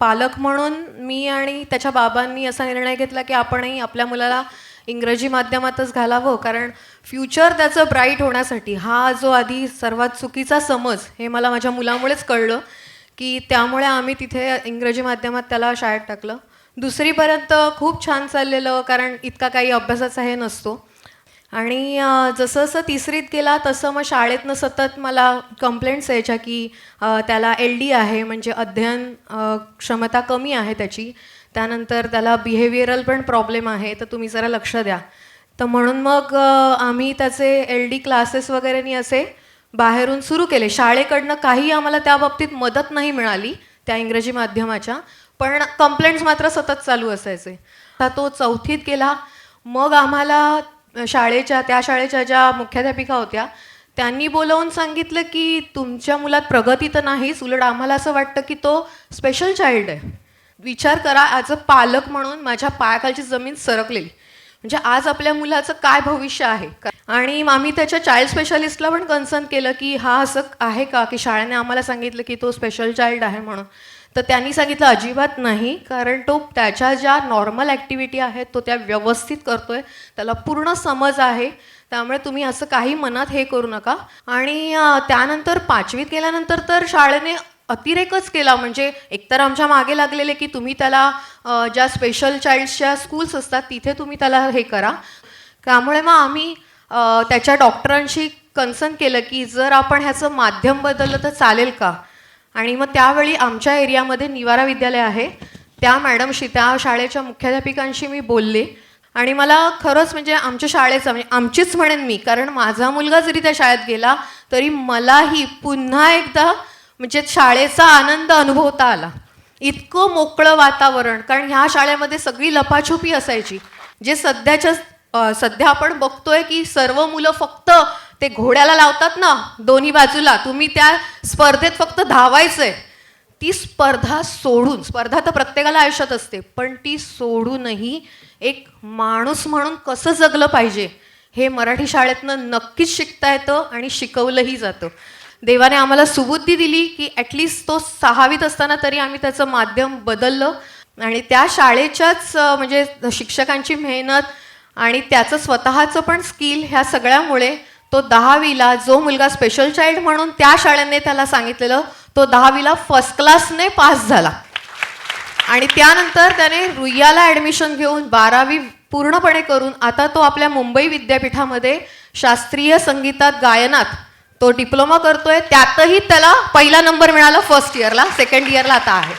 पालक म्हणून मी आणि त्याच्या बाबांनी असा निर्णय घेतला की आपणही आपल्या मुलाला इंग्रजी माध्यमातच घालावं. कारण फ्युचर त्याचं ब्राईट होण्यासाठी हा जो आधी सर्वात चुकीचा समज हे मला माझ्या मुलामुळेच कळलं की त्यामुळे आम्ही तिथे इंग्रजी माध्यमात त्याला शाळेत टाकलं. दुसरीपर्यंत खूप छान चाललेलं कारण इतका काही अभ्यासाचा हे नसतो. आणि जसं जसं तिसरीत गेला तसं मग शाळेतनं सतत मला कंप्लेंट्स यायच्या की त्याला एल डी आहे म्हणजे अध्ययन क्षमता कमी आहे त्याची. त्यानंतर त्याला बिहेवियरल पण प्रॉब्लेम आहे तर तुम्ही जरा लक्ष द्या. तर म्हणून मग आम्ही त्याचे एल डी क्लासेस वगैरेनी असे बाहेरून सुरू केले. शाळेकडनं काही आम्हाला त्या बाबतीत मदत नाही मिळाली त्या इंग्रजी माध्यमाच्या. पण कंप्लेंट्स मात्र सतत चालू असायचे. आता तो चौथीत गेला. मग आम्हाला शाळेच्या त्या शाळेच्या ज्या मुख्याध्यापिका होत्या त्यांनी बोलवून सांगितलं की तुमच्या मुलात प्रगती तर नाहीच उलट आम्हाला असं वाटतं की तो स्पेशल चाइल्ड आहे. विचार करा ॲज अ पालक म्हणून माझ्या पायाखालची जमीन सरकलेली. म्हणजे आज आपल्या मुलाचं काय भविष्य आहे? का- आणि आम्ही त्याच्या चाइल्ड स्पेशालिस्टला पण कन्सर्न केलं की हा असं आहे का? की शाळेने आम्हाला सांगितलं की तो स्पेशल चाइल्ड आहे म्हणून. तर त्यांनी सांगितलं अजिबात नाही कारण तो त्याच्या ज्या नॉर्मल ॲक्टिव्हिटी आहेत तो त्या व्यवस्थित करतो आहे त्याला पूर्ण समज आहे. त्यामुळे तुम्ही असं काही मनात हे करू नका. आणि त्यानंतर पाचवीत गेल्यानंतर तर शाळेने अतिरेकच केला. म्हणजे एकतर आमच्या मागे लागलेले की तुम्ही त्याला ज्या स्पेशल चाइल्ड्सच्या स्कूल्स असतात तिथे तुम्ही त्याला हे करा. त्यामुळे मग आम्ही त्याच्या डॉक्टरांशी कन्सर्न केलं की जर आपण ह्याचं माध्यम बदललं तर चालेल का? आणि मग त्यावेळी आमच्या एरियामध्ये निवारा विद्यालय आहे. त्या मॅडमशी त्या शाळेच्या मुख्याध्यापिकांशी मी बोलले. आणि मला खरंच म्हणजे आमच्या शाळेचं म्हणजे आमचीच म्हणेन मी कारण माझा मुलगा जरी त्या शाळेत गेला तरी मलाही पुन्हा एकदा म्हणजे शाळेचा आनंद अनुभवता आला. इतकं मोकळं वातावरण कारण ह्या शाळेमध्ये सगळी लपाछुपी असायची. जे सध्याच्या सध्या आपण बघतोय की सर्व मुलं फक्त ते घोड्याला लावतात ना दोन्ही बाजूला. तुम्ही त्या स्पर्धेत फक्त धावायचंय. ती स्पर्धा सोडून स्पर्धा तर प्रत्येकाला आयुष्यात असते पण ती सोडूनही एक माणूस म्हणून कसं जगलं पाहिजे हे मराठी शाळेतनं नक्कीच शिकता येतं आणि शिकवलंही जातं. देवाने आम्हाला सुबुद्धी दिली की ॲटलिस्ट तो सहावीत असताना तरी आम्ही त्याचं माध्यम बदललं. आणि त्या शाळेच्याच म्हणजे शिक्षकांची मेहनत आणि त्याचं स्वतःचं पण स्किल ह्या सगळ्यामुळे तो दहावीला जो मुलगा स्पेशल चाइल्ड म्हणून त्या शाळेने त्याला सांगितलेलं तो दहावीला फर्स्ट क्लासने पास झाला. आणि त्यानंतर त्याने रुईयाला ॲडमिशन घेऊन बारावी पूर्णपणे करून आता तो आपल्या मुंबई विद्यापीठामध्ये शास्त्रीय संगीतात गायनात तो डिप्लोमा करतोय. त्यातही त्याला पहिला नंबर मिळाला फर्स्ट इयरला सेकंड इयरला आता आहे.